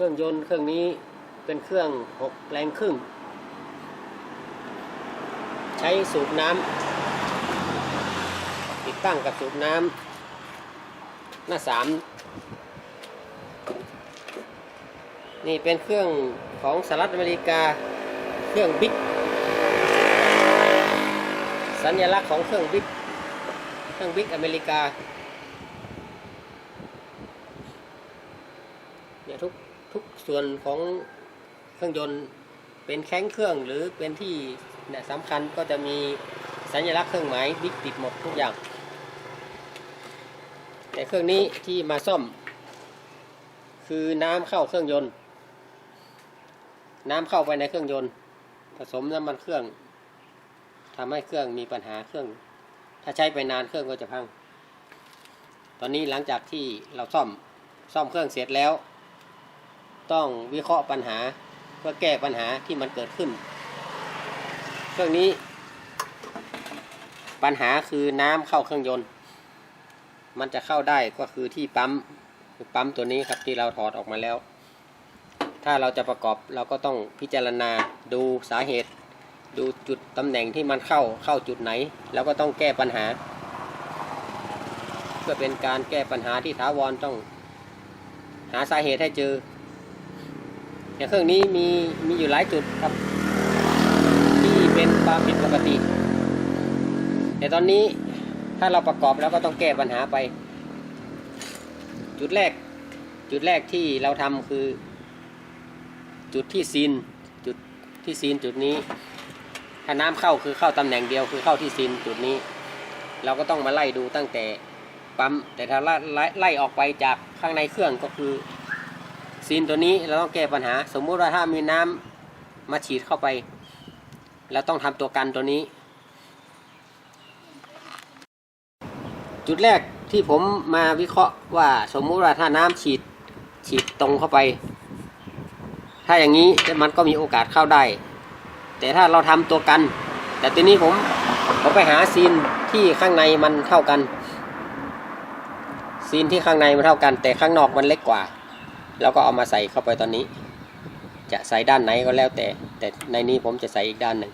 เครื่องยนต์เครื่องนี้เป็นเครื่องหกแรงครึ่ง ใช้สูบน้ำติดตั้งกับสูบน้ำหน้าสามนี่เป็นเครื่องของสหรัฐอเมริกาเครื่องบิ๊กสัญลักษณ์ของเครื่องบิ๊กเครื่องบิ๊กอเมริกาเนี่ยทุก ทุกส่วนของเครื่องยนต์เป็นแข้งเครื่องหรือเป็นที่เนี่ยสำคัญก็จะมีสัญลักษณ์เครื่องหมายบิ๊กติดหมดทุกอย่าง แต่เครื่องนี้ที่มาซ่อม คือน้ำเข้าเครื่องยนต์ น้ำเข้าไปในเครื่องยนต์ ผสมน้ำมันเครื่องทำให้เครื่องมีปัญหาเครื่อง ถ้าใช้ไปนานเครื่องก็จะพัง ตอนนี้หลังจากที่เราซ่อมซ่อมเครื่องเสร็จแล้ว ต้องวิเคราะห์ปัญหาเพื่อแก้ปัญหาที่มันเกิดขึ้น เครื่องนี้ ปัญหาคือน้ำเข้าเครื่องยนต์ มันจะเข้าได้ก็คือที่ปั๊มปั๊มตัวนี้ครับที่เราถอดออกมาแล้ว ถ้าเราจะประกอบเราก็ต้องพิจารณาดูสาเหตุ ดูจุดตำแหน่งที่มันเข้าเข้าจุดไหน แล้วก็ต้องแก้ปัญหา เพื่อเป็นการแก้ปัญหาที่ถาวรต้องหาสาเหตุให้เจอ อย่างเครื่องนี้มีมีอยู่หลายจุดครับ ที่เป็นความผิดปกติ แต่ตอนนี้ถ้าเราประกอบแล้วก็ต้องแก้ปัญหาไป จุดแรก จุดแรกที่เราทำคือ จุดที่ซีนจุดที่ซีนจุดนี้ ถ้าน้ำเข้าคือเข้าตำแหน่งเดียวคือเข้าที่ซีนจุดนี้ เราก็ต้องมาไล่ดูตั้งแต่ปั๊มแต่ถ้าไล่ไล่ไล่ออกไปจากข้างในเครื่องก็คือ ซีนตัวนี้เราต้องแก้ปัญหา สมมุติว่าถ้ามีน้ำมาฉีดเข้าไป เราต้องทำตัวกันตัวนี้ จุดแรกที่ผมมาวิเคราะห์ว่าสมมุติว่าถ้าน้ำฉีดฉีดตรงเข้าไป ถ้าอย่างนี้มันก็มีโอกาสเข้าได้ แต่ถ้าเราทำตัวกัน แต่ทีนี้ผมผมไปหาซีนที่ข้างในมันเท่ากัน ซีนที่ข้างในมันเท่ากัน แต่ข้างนอกมันเล็กกว่า แล้วก็เอามาใส่เข้าไปตอนนี้ จะใส่ด้านไหนก็แล้วแต่ แต่ในนี้ผมจะใส่อีกด้านหนึ่ง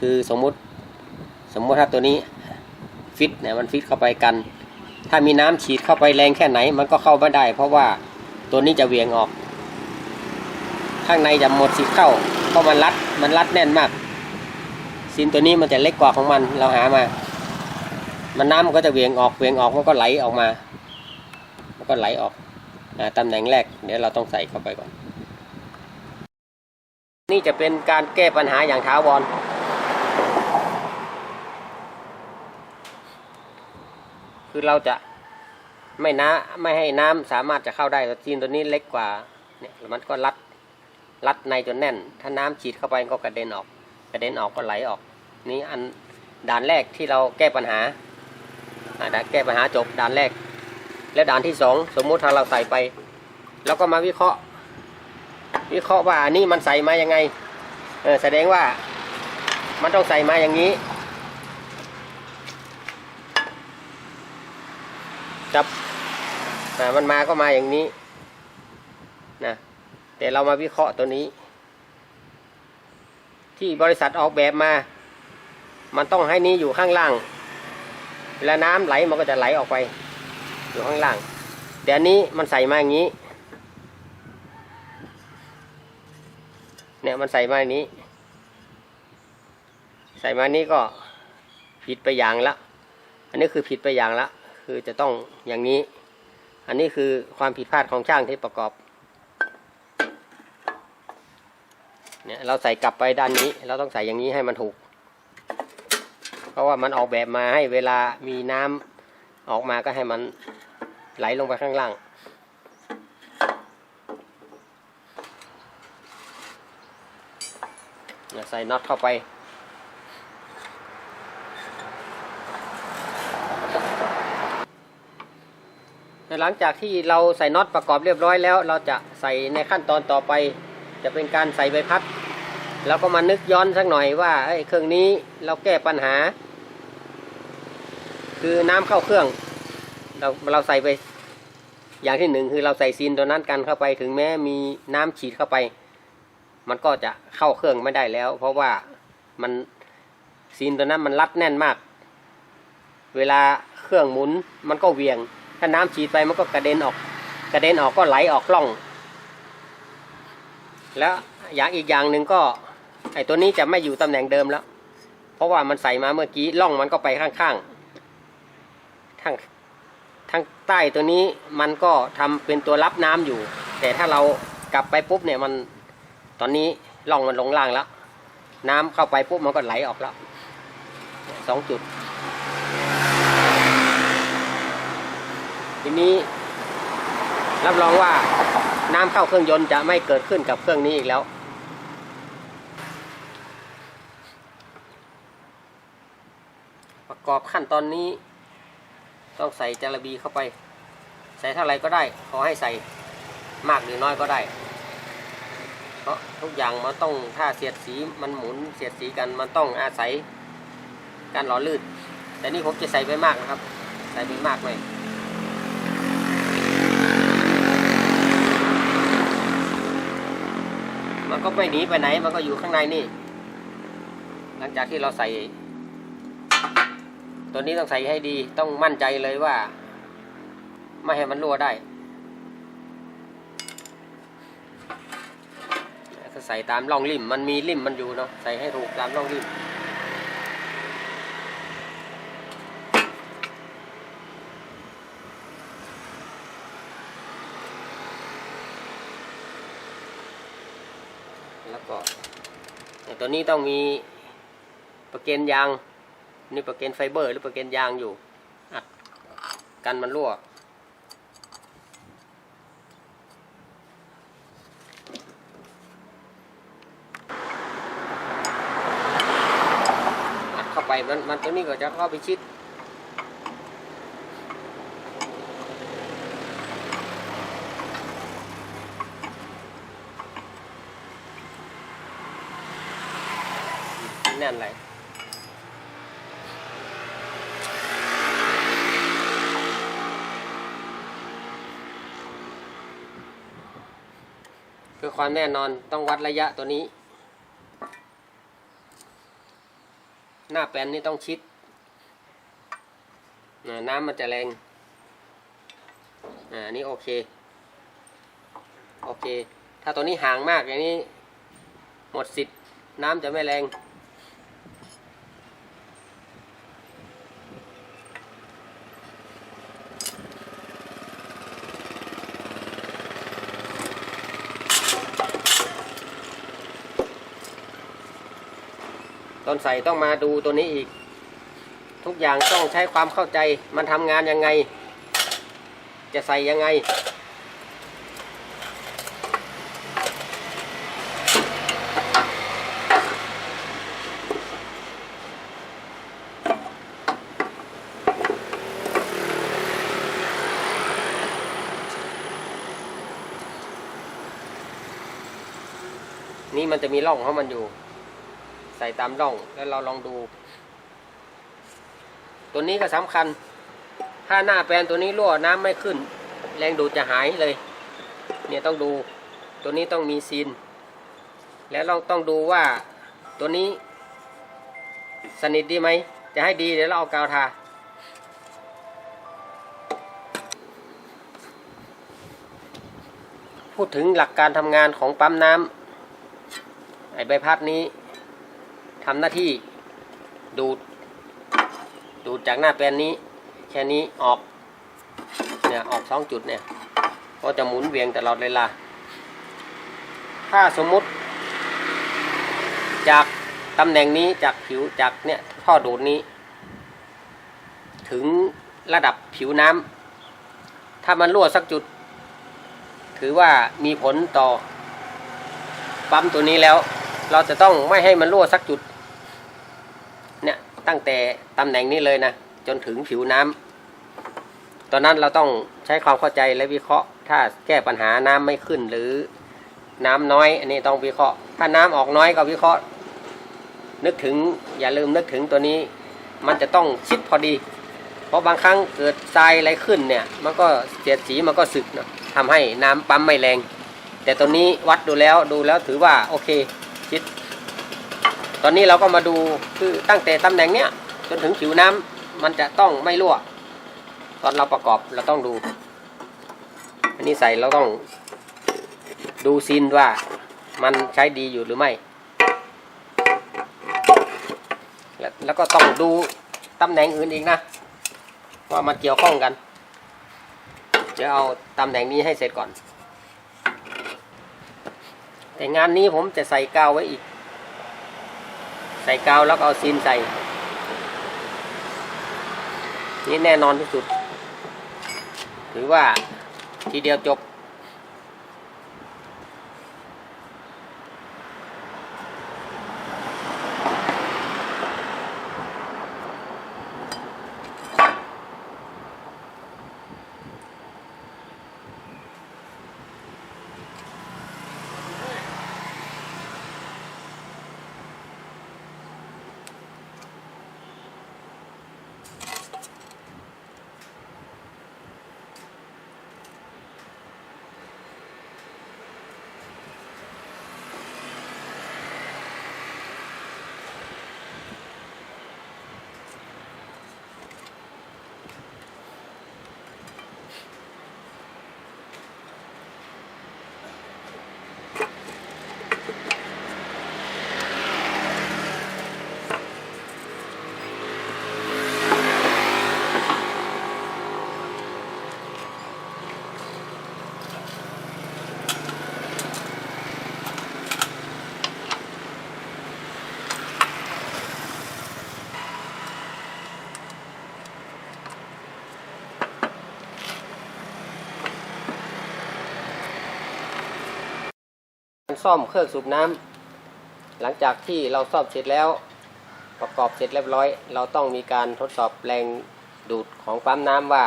คือสมมุติสมมุติถ้าตัวนี้ฟิตเนี่ยมันฟิตเข้าไปกัน ถ้ามีน้ำฉีดเข้าไปแรงแค่ไหน มันก็เข้าไม่ได้ เพราะว่าตัวนี้จะเวียงออก ข้างในจะหมดสิทธิ์เข้าเพราะมันรัดมันรัดแน่นมากซินตัวนี้มันจะเล็กกว่าของมันเราหามา มันน้ำมันก็จะเวียงออกเวียงออกมันก็ไหลออกมา มันก็ไหลออก นะตำแหน่งแรกเดี๋ยวเราต้องใส่เข้าไปก่อน นี่จะเป็นการแก้ปัญหาอย่างถาวรคือเราจะไม่น้าไม่ให้น้ำสามารถจะเข้าได้แต่ซีนตัวนี้เล็กกว่าเนี่ยมันก็รัดรัดในจนแน่น ถ้าน้ำฉีดเข้าไปก็กระเด็นออกกระเด็นออกก็ไหลออก นี่อันด่านแรกที่เราแก้ปัญหาอ่าด่านแก้ปัญหาจบด่านแรก และด่านที่สองสมมุติถ้าเราใส่ไป แล้วก็มาวิเคราะห์ วิเคราะห์ว่าอันนี้มันใส่มายังไงเออแสดงว่ามันต้องใส่มาอย่างนี้ จับอ่ามันมาก็มาอย่างนี้นะแต่เรามาวิเคราะห์ตัวนี้ ที่บริษัทออกแบบมา มันต้องให้นี้อยู่ข้างล่างเวลาน้ำไหลมันก็จะไหลออกไป อยู่ข้างล่างแต่อันนี้มันใส่มาอย่างนี้ เนี่ยมันใส่มาอย่างนี้ ใส่มานี้ก็ผิดไปอย่างละ อันนี้คือผิดไปอย่างละ คือจะต้องอย่างนี้ อันนี้คือความผิดพลาดของช่างที่ประกอบ เนี่ยเราใส่กลับไปด้านนี้ เราต้องใส่อย่างนี้ให้มันถูก เพราะว่ามันออกแบบมาให้เวลามีน้ำ ออกมาก็ให้มันไหลลงไปข้างล่าง ใส่น็อตเข้าไป หลังจากที่เราใส่น็อตประกอบเรียบร้อยแล้ว เราจะใส่ในขั้นตอนต่อไป จะเป็นการใส่ใบพัด แล้วก็มานึกย้อนสักหน่อยว่าเอ้เครื่องนี้เราแก้ปัญหา คือน้ำเข้าเครื่อง เราเราใส่ไป อย่างที่หนึ่งคือเราใส่ซีนตัวนั้นกันเข้าไปถึงแม้มีน้ำฉีดเข้าไป มันก็จะเข้าเครื่องไม่ได้แล้ว เพราะว่ามันซีนตัวนั้นมันรัดแน่นมาก เวลาเครื่องหมุนมันก็เวียง ถ้าน้ำฉีดไปมันก็กระเด็นออก กระเด็นออกก็ไหลออกล่อง แล้วอย่างอีกอย่างหนึ่งก็ไอตัวนี้จะไม่อยู่ตำแหน่งเดิมแล้ว เพราะว่ามันใส่มาเมื่อกี้ล่องมันก็ไปข้างๆ ทางทางใต้ตัวนี้มันก็ทำเป็นตัวรับน้ำอยู่ แต่ถ้าเรากลับไปปุ๊บเนี่ยมันตอนนี้ล่องมันลงล่างแล้ว น้ำเข้าไปปุ๊บมันก็ไหลออกแล้วสองจุด ทีนี้รับรองว่าน้ำเข้าเครื่องยนต์จะไม่เกิดขึ้นกับเครื่องนี้อีกแล้วประกอบขั้นตอนนี้ ต้องใส่จาระบีเข้าไป ใส่เท่าไรก็ได้ ขอให้ใส่มากหรือน้อยก็ได้ เพราะทุกอย่างมันต้องถ้าเสียดสีมันหมุนเสียดสีกันมันต้องอาศัยการหล่อลื่นแต่นี่ผมจะใส่ไปมากนะครับ ใส่ไปมากหน่อยมันก็ไม่หนีไปไหนมันก็อยู่ข้างในนี่ หลังจากที่เราใส่ ตัวนี้ต้องใส่ให้ดีต้องมั่นใจเลยว่า ไม่ให้มันรั่วได้ถ้าใส่ตามร่องริมมันมีริมมันอยู่เนาะใส่ให้ถูกตามร่องริมแล้วก็ตัวนี้ต้องมีประเกนยาง นี่ประเกนไฟเบอร์ หรือประเกนยางอยู่อัดกันมันรั่วอัดเข้าไปมันมันตัวนี้ก็จะเข้าไปชิดแน่นเลย ความแน่นอนต้องวัดระยะตัวนี้ หน้าแปลนนี่ต้องชิด น้ำมันจะแรงอ่าอันนี้โอเค โอเค ถ้าตัวนี้ห่างมากอย่างนี้ หมดสิทธิ์น้ำจะไม่แรง ตอนใส่ต้องมาดูตัวนี้อีก ทุกอย่างต้องใช้ความเข้าใจมันทำงานยังไง จะใส่ยังไง นี่มันจะมีร่องของมันอยู่ ใส่ตามร่องแล้วเราลองดู ตัวนี้ก็สำคัญ ถ้าหน้าแปลนตัวนี้รั่วน้ำไม่ขึ้น แรงดูดจะหายเลย เนี่ยต้องดูตัวนี้ต้องมีซีน แล้วเราต้องดูว่าตัวนี้ สนิทดีไหม จะให้ดีเดี๋ยวเราเอากาวทาพูดถึงหลักการทำงานของปั๊มน้ำไอใบพัดนี้ ทำหน้าที่ดูด ดูดจากหน้าแปลนนี้ แค่นี้ออกเนี่ยออกสองจุดเนี่ยก็จะหมุนเวียงตลอดเวลา ถ้าสมมุติจากตำแหน่งนี้จากผิวจากเนี่ยท่อดูดนี้ ถึงระดับผิวน้ำถ้ามันรั่วสักจุด ถือว่ามีผลต่อปั๊มตัวนี้แล้ว เราจะต้องไม่ให้มันรั่วสักจุด ตั้งแต่ตำแหน่งนี้เลยนะ จนถึงผิวน้ำตอนนั้นเราต้องใช้ความเข้าใจและวิเคราะห์ ถ้าแก้ปัญหาน้ำไม่ขึ้นหรือน้ำน้อย อันนี้ต้องวิเคราะห์ ถ้าน้ำออกน้อยก็วิเคราะห์ นึกถึงอย่าลืมนึกถึงตัวนี้ มันจะต้องชิดพอดี เพราะบางครั้งเกิดทรายอะไรขึ้นเนี่ย มันก็เสียดสีมันก็สึกเนะทำให้น้ำปั๊มไม่แรง แต่ตัวนี้วัดดูแล้วดูแล้วถือว่าโอเคชิด ตอนนี้เราก็มาดูคือตั้งแต่ตำแหน่งเนี้ยจนถึงผิวน้ำมันจะต้องไม่รั่ว ตอนเราประกอบเราต้องดู อันนี้ใส่เราต้องดูซีนว่ามันใช้ดีอยู่หรือไม่ แล้วก็ต้องดูตำแหน่งอื่นอีกนะว่ามันเกี่ยวข้องกันเดี๋ยวเอาตำแหน่งนี้ให้เสร็จก่อน แต่งานนี้ผมจะใส่กาวไว้อีก ใส่กาวแล้วเอาซีนใส่ นี่แน่นอนที่สุด ถือว่าทีเดียวจบ ซ่อมเครื่องสูบน้ำหลังจากที่เราซ่อมเสร็จแล้ว ประกอบเสร็จเรียบร้อย เราต้องมีการทดสอบแรงดูดของปั๊มน้ำว่า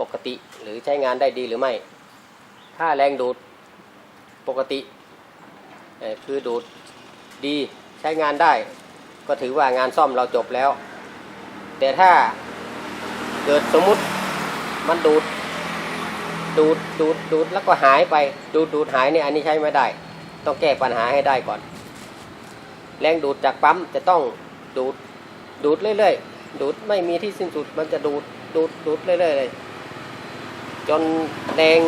ปกติหรือใช้งานได้ดีหรือไม่ ถ้าแรงดูดปกติคือดูดดีใช้งานได้ ก็ถือว่างานซ่อมเราจบแล้ว แต่ถ้าเกิดสมมุติมันดูด ดูดดูดดูดแล้วก็หายไป ดูดดูดหายเนี่ยอันนี้ใช้ไม่ได้ ต้องแก้ปัญหาให้ได้ก่อน แรงดูดจากปั๊มจะต้องดูดดูดเรื่อยๆ ดูดไม่มีที่สิ้นสุดมันจะดูดดูดดูดเรื่อยๆเลยจนแรง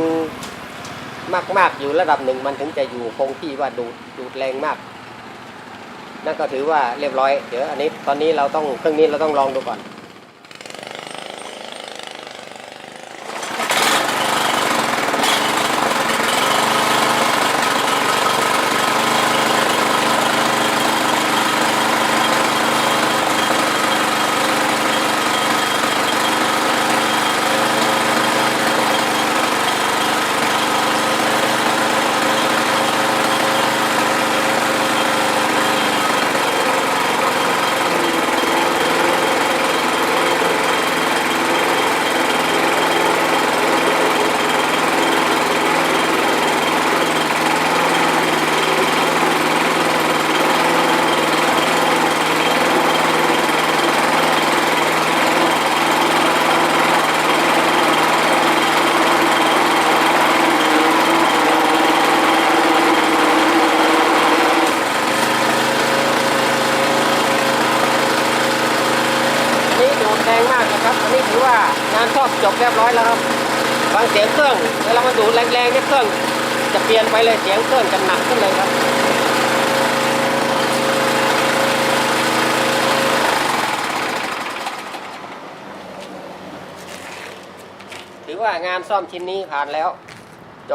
มากๆอยู่ระดับหนึ่งมันถึงจะอยู่คงที่ว่าดูดดูดแรงมาก นั่นก็ถือว่าเรียบร้อย เดี๋ยวอันนี้ตอนนี้เราต้องเครื่องนี้เราต้องลองดูก่อน นี่ดูดแรงมากนะครับอันนี้ถือว่างานซ่อมจบเรียบร้อยแล้วครับฟังเสียงเครื่องเวลามันดูดแรงๆเนี่ยเครื่องจะเปลี่ยนไปเลยเสียงเครื่องจะหนักขึ้นเลยครับถือว่างานซ่อมชิ้นนี้ผ่านแล้ว